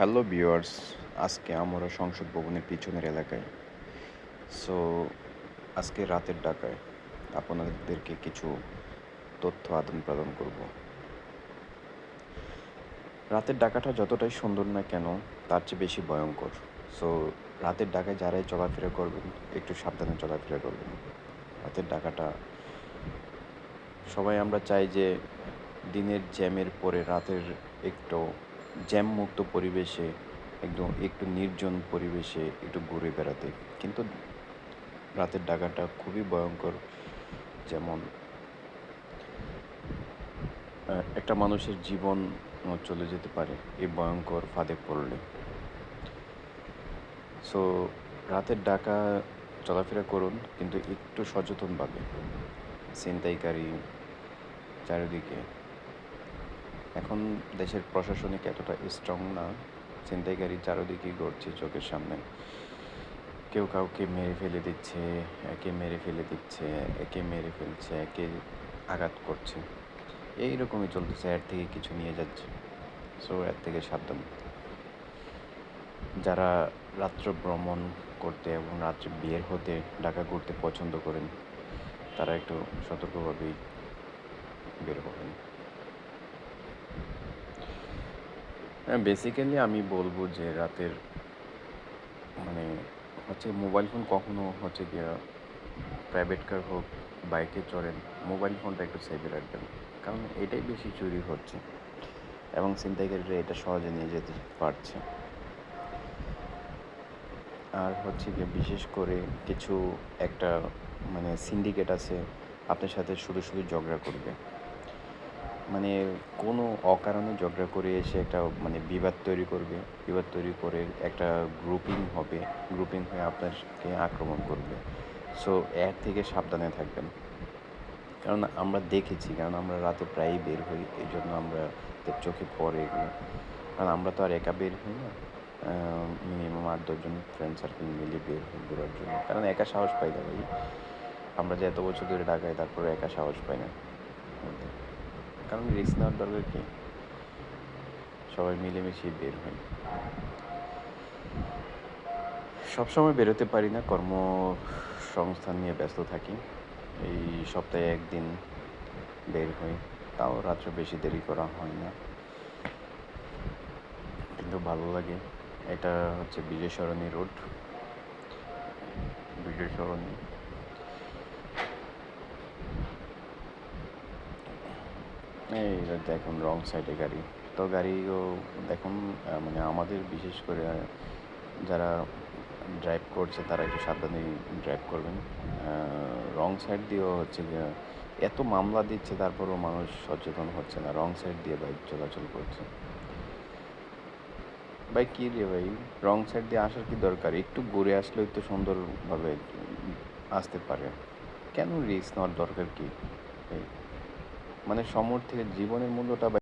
Hello viewers আজকে আমরা সংসদ ভবনের পিছনের এলাকায়। সো আজকে রাতের ডাকায় আপনাদেরকে কিছু তথ্য আদান প্রদান করব। রাতের ডাকাটা যতটাই সুন্দর না কেন, তার চেয়ে বেশি ভয়ঙ্কর। সো রাতের ডাকায় যারাই চলাফেরা করবেন, একটু সাবধানে চলাফেরা করবেন। রাতের ডাকাটা সবাই আমরা চাই যে দিনের জ্যামের পরে রাতের একটু জ্যাম মুক্ত পরিবেশে, একদম একটু নির্জন পরিবেশে একটু ঘুরে বেড়াতে। কিন্তু রাতের ডাকাটা খুবই ভয়ঙ্কর। যেমন একটা মানুষের জীবন চলে যেতে পারে এই ভয়ঙ্কর ফাঁদে পড়লে। সো, রাতের ডাকা চলাফেরা করুন, কিন্তু একটু সচেতনভাবে। ছিনতাইকারী চারিদিকে এখন দেশের প্রশাসনিক এতটা স্ট্রং না ছিনতাইকারী চারোদিকেই ঘটছে চোখের সামনে। কেউ কাউকে মেরে ফেলে দিচ্ছে, একে মেরে ফেলে দিচ্ছে, একে মেরে ফেলছে, একে আঘাত করছে। এই রকমই চলতেছে, এর থেকে কিছু নিয়ে যাচ্ছে। সো এর থেকে সাবধান। যারা রাত্র ভ্রমণ করতে এবং রাত্রে বিয়ের হতে ঢাকা ঘুরতে পছন্দ করেন, তারা একটু সতর্কভাবেই বের হবেন হ্যাঁ বেসিক্যালি আমি বলব যে রাতের মানে হচ্ছে মোবাইল ফোন কখনো হচ্ছে গিয়ে প্রাইভেট কার হোক বাইকে চড়েন মোবাইল ফোনটা একটু সেভে রাখবেন। কারণ এটাই বেশি চুরি হচ্ছে। এবং ছিনতাইকারীরা এটা সহজে নিয়ে যেতে পারছে। আর হচ্ছে গিয়ে বিশেষ করে কিছু একটা মানে সিন্ডিকেট আছে, আপনার সাথে শুধু শুধু ঝগড়া করবে। মানে কোনো অকারণে ঝগড়া করে এসে একটা মানে বিবাদ তৈরি করবে, বিবাদ তৈরি করে একটা গ্রুপিং হবে গ্রুপিং হয়ে আপনাকে আক্রমণ করবে। সো এর থেকে সাবধানে থাকবেন। কারণ আমরা দেখেছি, কারণ আমরা রাতে প্রায়ই বের হই এই জন্য আমরা চোখে পড়ে এগুলো। কারণ আমরা তো আর একা বের হই না। মিনিমাম আট দশজন ফ্রেন্ড সার্কেল মিলে বের হই ঘোরার জন্য। কারণ একা সাহস পাই না ভাই। আমরা যে এত বছর ধরে ঢাকায় তারপরে একা সাহস পাই না। কারণ রিস্ক নেওয়ার দরকার কি? সবাই মিলেমিশে বের হই সবসময় বেরোতে পারি না, কর্মসংস্থান নিয়ে ব্যস্ত থাকি। এই সপ্তাহে একদিন বের হই, তাও রাত্রে বেশি দেরি করা হয় না। কিন্তু ভালো লাগে। এটা হচ্ছে বিজয় সরণী রোড বিজয় সরণী এই দেখুন রং সাইডে গাড়ি। তো গাড়িও দেখুন মানে আমাদের বিশেষ করে যারা ড্রাইভ করছে তারা একটু সাবধানে ড্রাইভ করবেন। রং সাইড দিয়েও হচ্ছে এত মামলা দিচ্ছে, তারপরেও মানুষ সচেতন হচ্ছে না। রং সাইড দিয়ে বাইক চলাচল করছে। ভাই, কী রে ভাই? রং সাইড দিয়ে আসার কি দরকার? একটু ঘুরে আসলেই তো সুন্দরভাবে আসতে পারে। কেন রিস্ক নেওয়ার দরকার কি? এই মানে সমর্থের জীবনের মূল্যটা